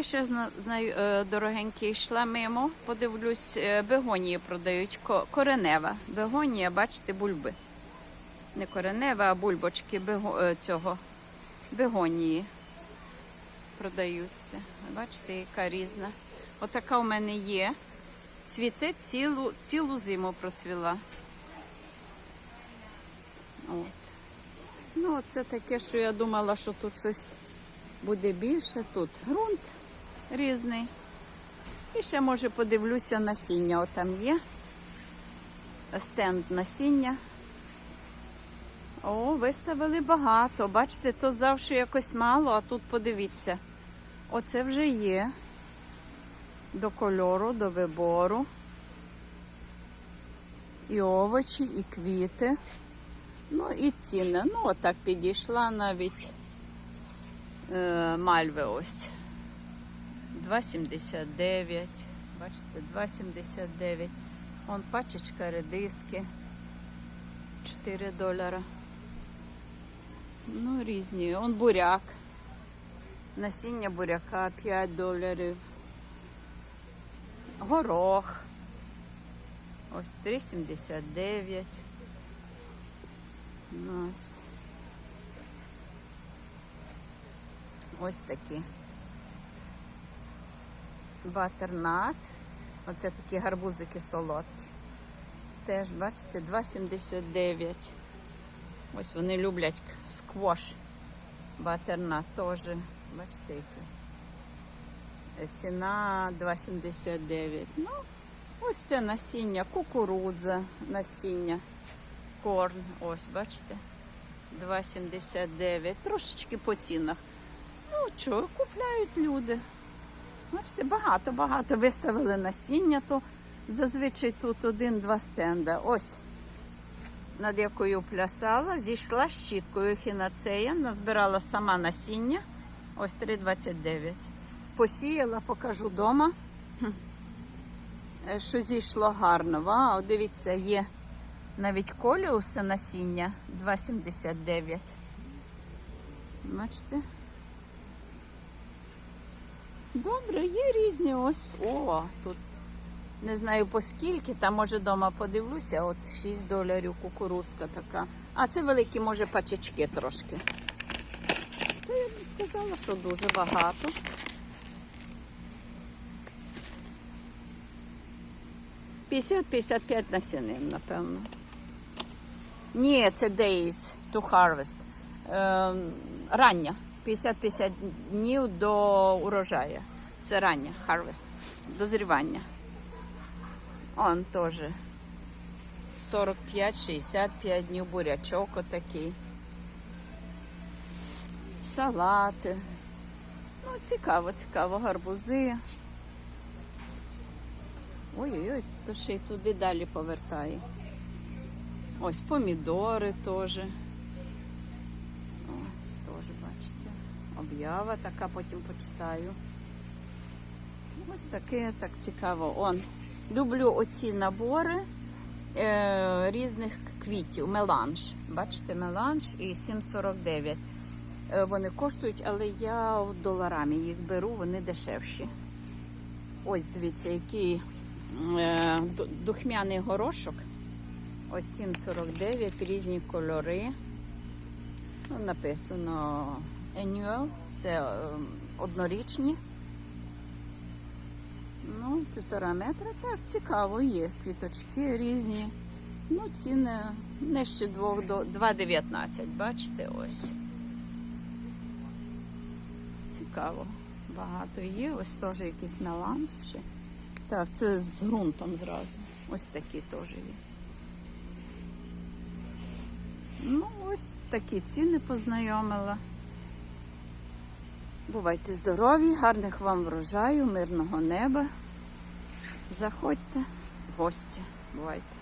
Ой, ще знаю, е, дорогенькі, йшла мимо, подивлюсь, е, бегонії продають. Ко- Коренева. Бегонія, бачите, бульби. Не коренева, а бульбочки бего, е, цього бегонії продаються. Бачите, яка різна. Отака у мене є. Цвіте цілу, цілу зиму процвіла. От. Ну, це таке, що я думала, що тут щось буде більше. Тут ґрунт різний. І ще, може, подивлюся насіння. От там є. Стенд насіння. О, виставили багато. Бачите, то завжди якось мало, а тут подивіться. Оце вже є. До кольору, до вибору. І овочі, і квіти. Ну і ціни. Ну, отак підійшла навіть е, мальви ось. 2,79. Бачите, 2,79. Вон пачечка редиски. 4 долара. Ну, різні. Он буряк. Насіння буряка 5 доларів. Горох. Ось 3,79. Ну, Ось. Ось такі. Батернат. Оце такі гарбузики солодкі. Теж, бачите, 2,79. Ось вони люблять сквош. Батернат теж. Бачите, який. Е, Ціна 2,79. Ну, ось це насіння, кукурудза, насіння, корн. Ось, бачите? 2,79. Трошечки по цінах. Ну, що, купляють люди. Бачите, багато-багато виставили насіння, то зазвичай тут один-два стенда. Ось над якою плясала, зійшла щіткою хінацея, назбирала сама насіння. Ось 3,29. Посіяла, покажу вдома. Що зійшло гарно. Вау, дивіться, є навіть коліуси насіння 2,79. Бачите? Добре, є різні ось. О, тут не знаю по скільки, там може вдома подивлюся, от 6 доларів кукурузка така. А це великі, може, пачечки трошки. То я б сказала, що дуже багато. «50-55 насінин, напевно. Ні, це days to harvest. Ем, рання. 50-50 днів до урожаю. Це рання harvest. Дозрівання. Он теж 45-65 днів бурячок отакий. Салати. Ну, цікаво, цікаво, гарбузи. Ой-ой-ой, то ще й туди далі повертає. Ось помідори теж. О, теж бачите. Об'ява така, потім почитаю. Ось таке так цікаво. Он. Люблю оці набори е, різних квітів. Меланж. Бачите, меланж і 7,49. Е, вони коштують, але я доларами їх беру, вони дешевші. Ось дивіться, який е, духмяний горошок. Ось 7,49, різні кольори. Ну, написано annual, це е, однорічні. Ну, півтора метра. Так, цікаво є. Квіточки різні. Ну, ціни нижче 2 до 2,19. Бачите, ось. Цікаво. Багато є. Ось теж якийсь меланж. Так, це з ґрунтом зразу. Ось такі теж є. Ну, ось такі ціни познайомила. Бувайте здорові, гарних вам врожаю, мирного неба. Заходьте гості. Бувайте.